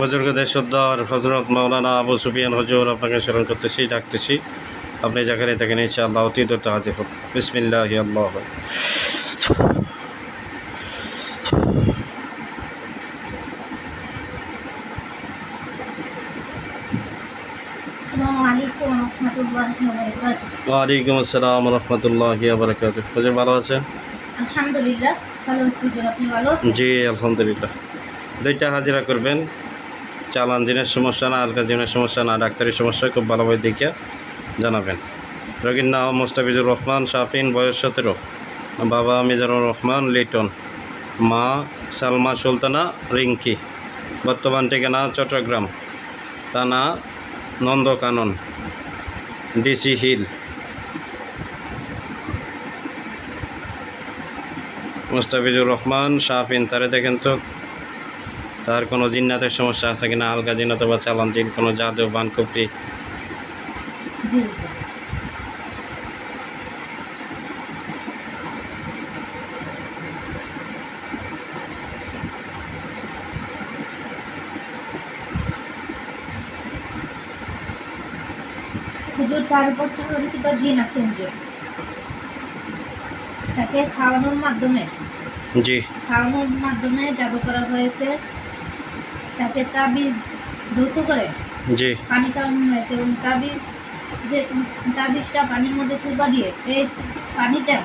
বুজুর্গদের সর্দার হজরত মাওলানা আবু সুফিয়ান হজুর আপনাকে স্মরণ করতেছি ডাকতেছি। আপনি যেখানে থাকেন ইনশাআল্লাহ অতি দ্রুত হাজির হোক। বিসমিল্লাহ আল্লাহ। ওয়ালাইকুম আসসালাম রহমতুল্লাহ বারকাত হজুর ভালো আছেন? আলহামদুলিল্লাহ ভালো আছি আপনি ভালো আছেন? জি আলহামদুলিল্লাহ। দুইটা হাজিরা করবেন। চালান, জিনের সমস্যা না আলকা জিনের সমস্যা না ডাক্তারি সমস্যা, খুব ভালোভাবে দেখে জানাবেন। রোগীর নাম মোস্তাফিজুর রহমান, শাফিন, বয়স সতেরো। বাবা মিজানুর রহমান, লিটন। মা সালমা সুলতানা রিঙ্কি বর্তমান ঠিকানা চট্টগ্রাম। থানা নন্দকানন। DC hill. মুস্তাফিজুর রহমান শাহফিন তারে দেখেন তো। তার কোনো জিন্নাতের সমস্যা আছে কিনা আলগা জিন অথবা চালান জিন কোনো জাদু হুজুর তার উপর জিন আছে হুজুর। তাকে খাওয়ানোর মাধ্যমে জি। খাওয়ানোর মাধ্যমে জাদু করা হয়েছে। তাকে তাবিজ ধৌত করে জি। পানি খাওয়ানো হয়েছে এবং তাবিজ যে তাবিজটা পানির মধ্যে চুপা দিয়ে এই পানিটা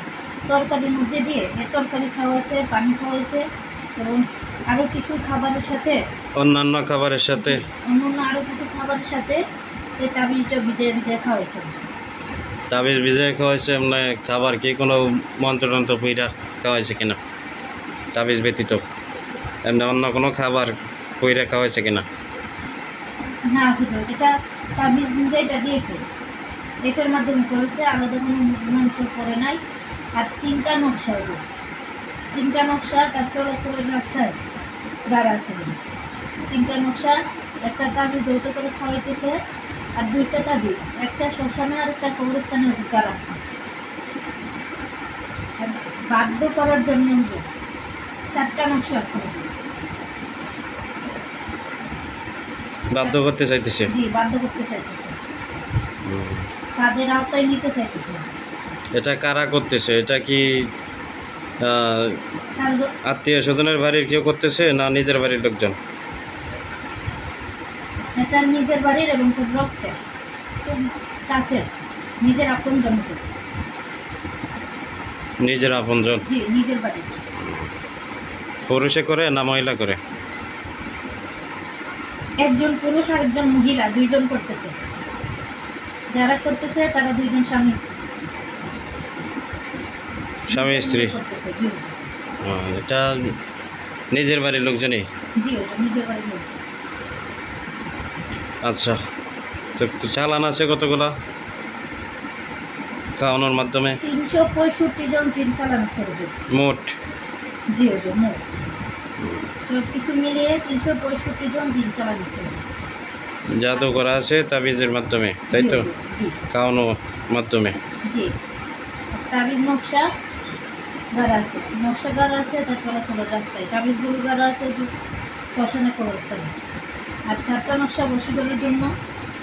তরকারির মধ্যে দিয়ে এই তরকারি খাওয়াছে পানি খাওয়াইছে এবং আরও কিছু খাবারের সাথে অন্যান্য খাবারের সাথে। অন্যান্য আরও কিছু খাবারের সাথে এই তাবিজটা ভিজিয়ে ভিজিয়ে খাওয়াইছে তাবিজ বিজয় খাওয়াইছে মানে খাবার কি কোনো মন্ত্রতন্ত্র পইরা খাওয়াইছে কিনা? তাবিজ ব্যতীত। এমনি অন্য কোনো খাবার পইরা খাওয়াইছে কিনা? না, হুজুর, এটা তাবিজ যেটা দিয়েছে। এটার মাধ্যমে আলাদা কোনো করে নাই। আর তিনটা নকশা তিনটা নকশা, তার আছে। তিনটা নকশা, একটা করে আর দুইটা একটা শ্মশানে আর একটা আছে। বাধ্য করার জন্য চারটা নকশা আছে হুজুর। বাধ্য করতে চাইতেছে? জি বাধ্য করতে চাইতেছে। তাদের আওতায় নিতে চাইতেছে? এটা কারা করতেছে? এটা কি আত্মীয় স্বজনের বাড়ির কেউ করতেছে না নিজের বাড়ির লোকজন? এটা নিজের বাড়ির এবং খুব রক্তের খুব কাছের নিজের আপন জনকে নিজের আপনজন? জি নিজের বাড়ি পুরুষে করে না মহিলা করে? একজন পুরুষ আর একজন মহিলা দুইজন করতেছে। যারা করতেছে তারা দুইজন স্বামী স্ত্রী। স্বামী স্ত্রী। এটা নিজের বাড়ির লোকজনই? জি নিজের বাড়ির লোক। আচ্ছা তো চালান আছে কতগুলা? খাওয়ানোর মাধ্যমে? তিনশো পঁয়ষট্টি জন চালান আছে মোট? জি মোট। সব কিছু মিলিয়ে তিনশো পঁয়ষট্টি জন জিন চালান আছে জাদু করা আছে তাবিজের মাধ্যমে তাই তো? খাওয়ানোর মাধ্যমে। জি। তাবিজ নকশা গাড়া আছে। নকশা গাড়া আছে তার চলাচলের রাস্তায়। তাবিজগুলো গাড়া আছে শ্মশানে কবরস্থানে। আর চারটা নকশা বসীকরণের জন্য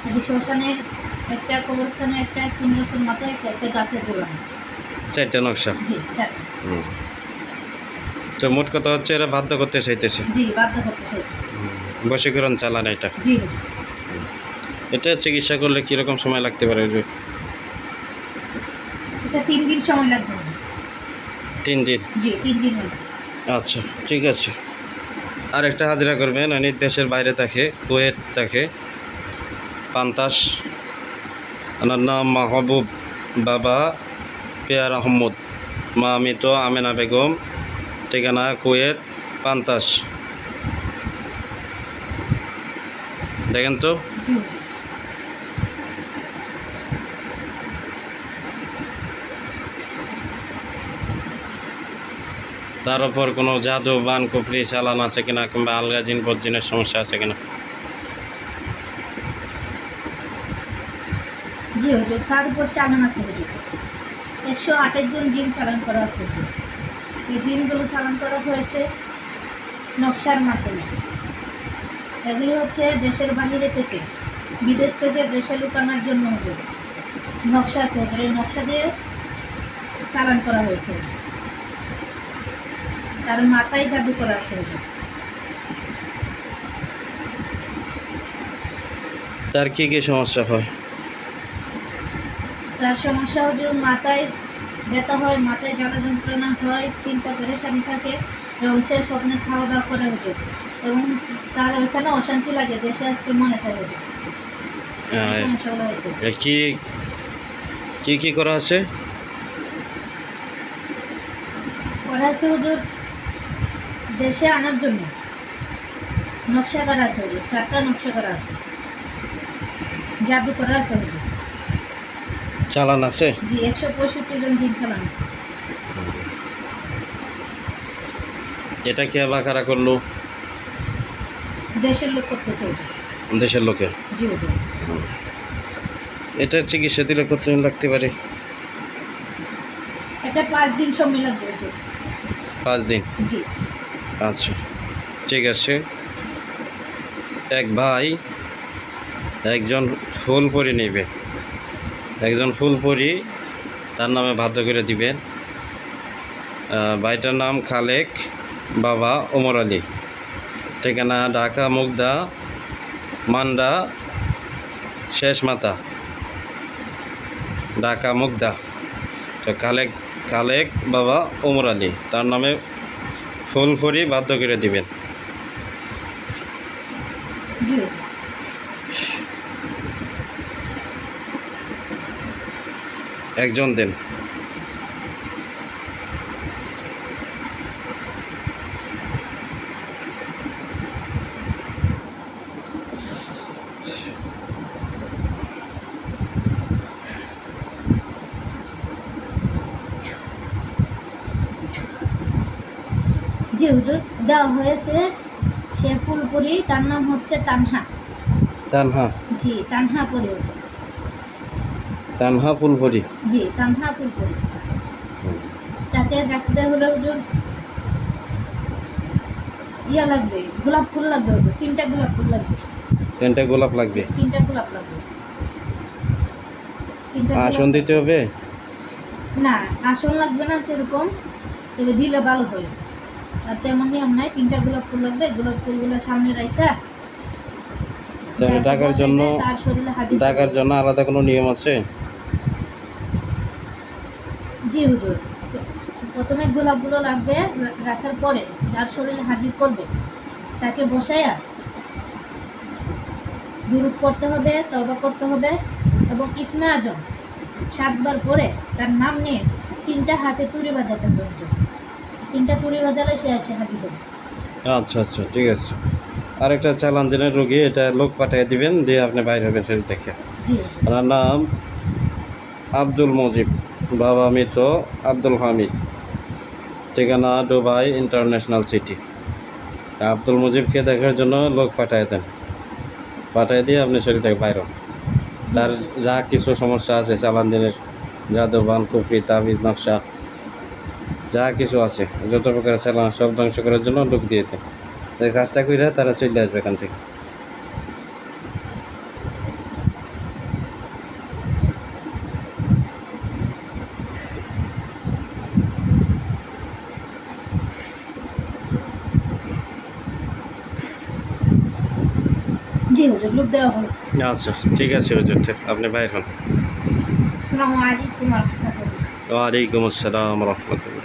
যদি শ্মশানে একটা কবরস্থানে একটা কিংরস্থান মাথায় একটা একটা গাছে ঝোলানো চারটা নকশা? জি চারটা। তো মোট কথা হচ্ছে এরা বাধ্য করতে চাইতেছে। বশীকরণ চালান এটা। এটা চিকিৎসা করলে কীরকম সময় লাগতে পারে তিন দিন সময় লাগবে। তিন দিন? জি তিন দিন আচ্ছা ঠিক আছে। আর একটা হাজিরা করবেন উনি দেশের বাইরে থাকে কুয়েত থাকে পান্তাস। ওনার নাম মাহবুব বাবা পেয়ার আহমদ। মা মৃত আমেনা বেগম ঠিকানা কুয়েত, পান্তাস। দেখেন তো। তার উপর কোনো জাদু, বান কুপড়ি চালান আছে কিনা কিংবা আলগা জিন, বজ্জিনের সমস্যা আছে কিনা? জি হুজুর তার উপর চালান আছে। একশো আটের জন জিন চালান করা আছে। জিনগুলো চালান করা হয়েছে নকশার মাধ্যমে। এগুলি হচ্ছে দেশের বাইরে থেকে বিদেশ থেকে দেশে লুকানোর জন্য নকশা আছে এগুলো এই নকশা দিয়ে চালান করা হয়েছে। তার মাথায় জাদু করা আছে তার কি কি সমস্যা হয়? তার সমস্যা হচ্ছে মাথায় ব্যথা হয় মাথায় জ্বালা যন্ত্রণা হয় চিন্তা পেরেশানি থাকে এবং সে স্বপ্নে খাওয়া দাওয়া করে হতো এবং তার ওইখানে অশান্তি লাগে দেশে আসতে মনে আহ, সমস্যাগুলো কি কি কি করা আছে? ওরা আছে হুজুর দেশে আনার জন্য নকশা করা আছে হুজুর চারটা নকশা করা আছে। জাদু করা আছে হুজুর। চালান আছে? জি একশো পঁয়ষট্টি জন জিন চালান আছে। এটা কে কারা করল? দেশের লোক করতেছে দেশের লোকে? জি এটা চিকিৎসা দিলে কতদিন লাগতে পারে? এটা পাঁচ দিন সময় লাগবে পাঁচ দিন? জি। আচ্ছা ঠিক আছে। এক ভাই একজন ফুল পরি নেবে। একজন ফুল পরি তার নামে বাধ্য করে দিবেন। ভাইটার নাম খালেক, বাবা ওমর আলী। ঠিকানা ঢাকা, মুগদা, মান্ডা, শেষ মাতা ঢাকা, মুগদা। তো খালেক খালেক, বাবা ওমর আলী, তার নামে ফুল ফুরি বাধ্য করে দিবেন জি হুজুর একজন দেন। হুজুর দেওয়া হয়েছে সে ফুলপুরি তার নাম হচ্ছে তানহা। তানহা। জি তানহা পুরি হুজুর। তানহা ফুল ফুরি জি তানহা ফুলপুরি তাতে রাখতে হলে হুজুর ইয়া লাগবে গোলাপ ফুল লাগবে হুজুর তিনটা গোলাপ ফুল লাগবে। তিনটা গোলাপ লাগবে? তিনটা গোলাপ লাগবে। আসন দিতে হবে? না আসন লাগবে না সেরকম তবে দিলে ভালো হয়। আর তেমন নিয়ম নাই তিনটা গোলাপ ফুল লাগবে গোলাপ ফুলগুলো সামনে রাখা তাহলে ডাকার জন্য ডাকার জন্য আলাদা কোনো নিয়ম আছে? জি হুজুর প্রথমে গোলাপগুলো লাগবে রাখার পরে যার শরীরে হাজির করবে তাকে বসায়া দুরুপ করতে হবে তবা করতে হবে এবং ইসমে আজম সাতবার পরে তার নাম নিয়ে তিনটা হাতে তুড়ি বাজাতে হবে। তিনটা তুড়ি বাজালে সে এসে হাজির হবে। আচ্ছা আচ্ছা ঠিক আছে। আরেকটা চালাঞ্জনের রোগী এটা লোক পাঠিয়ে দিবেন দিয়ে আপনি বাইরে হবেন সেটা দেখে ওনার নাম আব্দুল মজিব। বাবা মৃত, আব্দুল হামিদ। ঠিকানা দুবাই ইন্টারন্যাশনাল সিটি। আব্দুল মুজিবকে দেখার জন্য লোক পাঠিয়ে দেন। পাঠিয়ে দিয়ে আপনি শরীর থেকে বাইর তার যা কিছু সমস্যা আছে চালান দিনের জাদুবান কুফরি, তাবিজ, নকশা, যা কিছু আছে, যত প্রকার চালান, সব ধ্বংস করার জন্য লোক দিয়ে দেন। কাজটা করে তারা চলে আসবে এখান থেকে। হুজুর দেওয়া হয়েছে। আচ্ছা ঠিক আছে হুজুর আপনি বাইর হন। আসসালামু আলাইকুম ওয়ালাইকুম আসসালাম রহমতুল্লাহ।